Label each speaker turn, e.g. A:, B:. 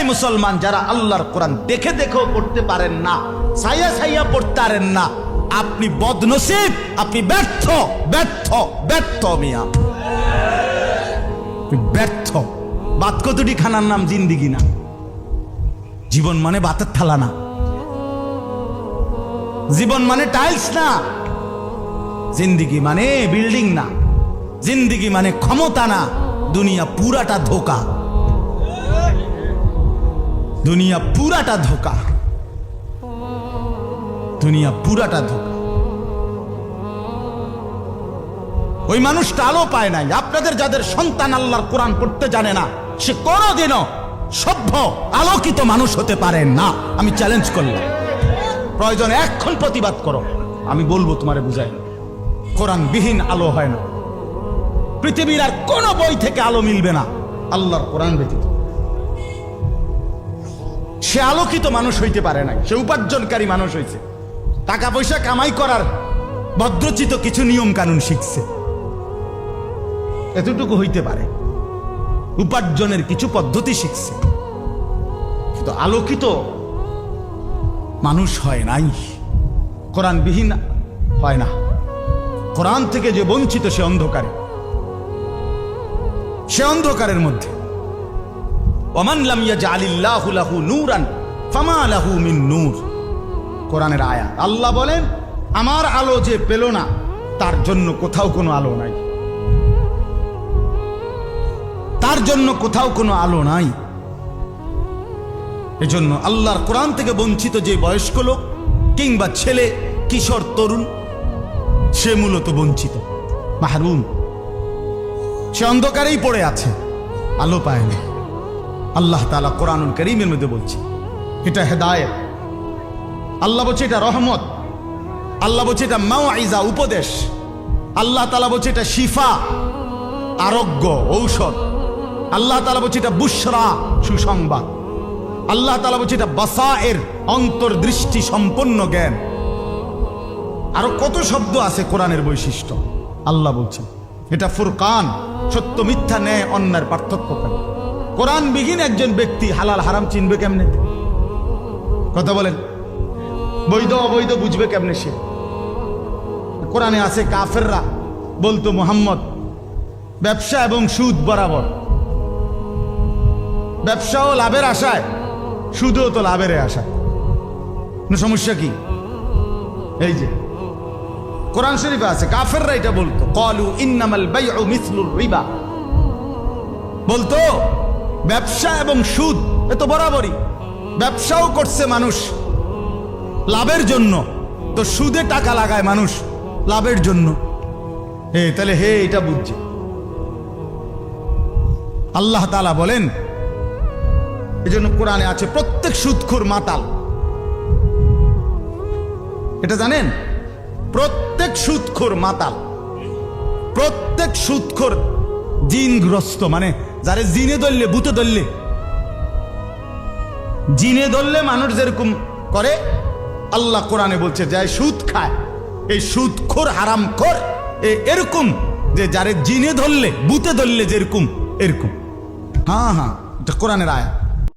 A: এই মুসলমান যারা আল্লাহর কোরআন দেখে দেখেও পড়তে পারেন না সাইয়া সাইয়া পড়তে পারেন না, আপনি বদনসিব, আপনি ব্যর্থ ব্যর্থ ব্যর্থ মিয়া। ব্যর্থ। বাত কতটি খানার নাম জিন্দিগি না। জীবন মানে বাতের থালা না। জীবন মানে টাইলস না। জিন্দিগি মানে বিল্ডিং না। জিন্দিগি মানে ক্ষমতা না। দুনিয়া পুরাটা ধোকা। দুনিয়া পুরাটা ধোকা। দুনিয়া পুরাটা ধোকা। ওই মানুষটা আলো পায় নাই। আপনাদের যাদের সন্তান আল্লাহর কোরআন পড়তে জানে না, সে কোনোদিনও সভ্য, আলোকিত মানুষ হতে পারে না। আমি চ্যালেঞ্জ করলাম। প্রয়োজন এক্ষণ প্রতিবাদ করো। আমি বলব তোমারে বুঝাই। কোরআন বিহীন আলো হয় না। পৃথিবীর আর কোন বই থেকে আলো মিলবে না। আল্লাহর কোরআন ব্যতীত। সে আলোকিত মানুষ হইতে পারে নাই। সে উপার্জনকারী মানুষ হয়েছে টাকা পয়সা কামাই করার ভদ্রচিত কিছু নিয়ম কানুন শিখছে। এতটুকু হইতে পারে। উপার্জনের কিছু পদ্ধতি শিখছে। কিন্তু আলোকিত মানুষ হয় নাই। কোরআনবিহীন হয় না। কোরআন থেকে যে বঞ্চিত সে অন্ধকারে। সে অন্ধকারের মধ্যে। ওমান লাম ইয়াজআলিল্লাহু লাহু নূরান ফামা লাহু মিন নূর। কোরআনের আয়াত। আল্লাহ বলেন, আমার আলো যে পেল না, তার জন্য কোথাও কোনো আলো নাই। তার জন্য কোথাও কোনো আলো নাই। এজন্য আল্লাহর কোরআন থেকে বঞ্চিত যে বয়স্ক লোক কিংবা ছেলে, কিশোর, তরুণ, সে মূলত বঞ্চিত। মাহরুম। সে অন্ধকারেই পড়ে আছে, আলো পায় না। আল্লাহ তালা কোরআনুল করিমের মধ্যে বলছে, এটা হেদায়েত। আল্লাহ বলছে এটা রহমত। আল্লাহ বলছে এটা মাওয়াইজা, উপদেশ। আল্লাহ তালা বলছে এটা শিফা, আরোগ্য, ঔষধ। আল্লাহ তালা বলছে এটা বুসরা সুসংবাদ। আল্লাহ তালা বলছে এটা বাসা এর অন্তর্দৃষ্টি সম্পন্ন জ্ঞান। আরও কত শব্দ আছে কোরআনের বৈশিষ্ট্য? আল্লাহ বলছেন এটা ফুরকান, সত্য মিথ্যা ন্যায় পার্থক্য করে কোরআন বিহীন একজন ব্যক্তি হালাল হারাম চিনবে কেমনে? কথা বলেন। বৈধ, অবৈধ বুঝবে কেমনে সে? কোরআনে আছে কাফেররা, বলতো মোহাম্মদ, ব্যবসা এবং সুদ বরাবর। ব্যবসাও লাভের আশায়, সুদও তো লাভের আশায়। সমস্যা কি? এই যে, কোরআন শরীফে আছে, কাফেররা এটা বলতো, কলু ইন্নামাল বলতো ব্যবসা এবং সুদ এ তো বরাবরই। ব্যবসাও করছে মানুষ। লাভের জন্য। তো সুদে টাকা লাগায় মানুষ লাভের জন্য। হে তাহলে হে, এটা বুঝছে। আল্লাহ তালা বলেন, এজন্য কোরআনে আছে প্রত্যেক সুদখোর মাতাল। এটা জানেন? প্রত্যেক সুদখোর মাতাল। প্রত্যেক সুদখোর জিনগ্রস্ত মানে যারে জিনে ধরলে, বুতে ধরলে। জিনে ধরলে মানুষ যেরকম করে, আল্লাহ কোরআনে বলছে, যে সুদ খায়, এই সুদ সুদখোর হারামখোর এ এরকম, যে যারে জিনে ধরলে, বুতে ধরলে যেরকম, এরকম। হ্যাঁ হ্যাঁ এটা কোরআনের আয়াত।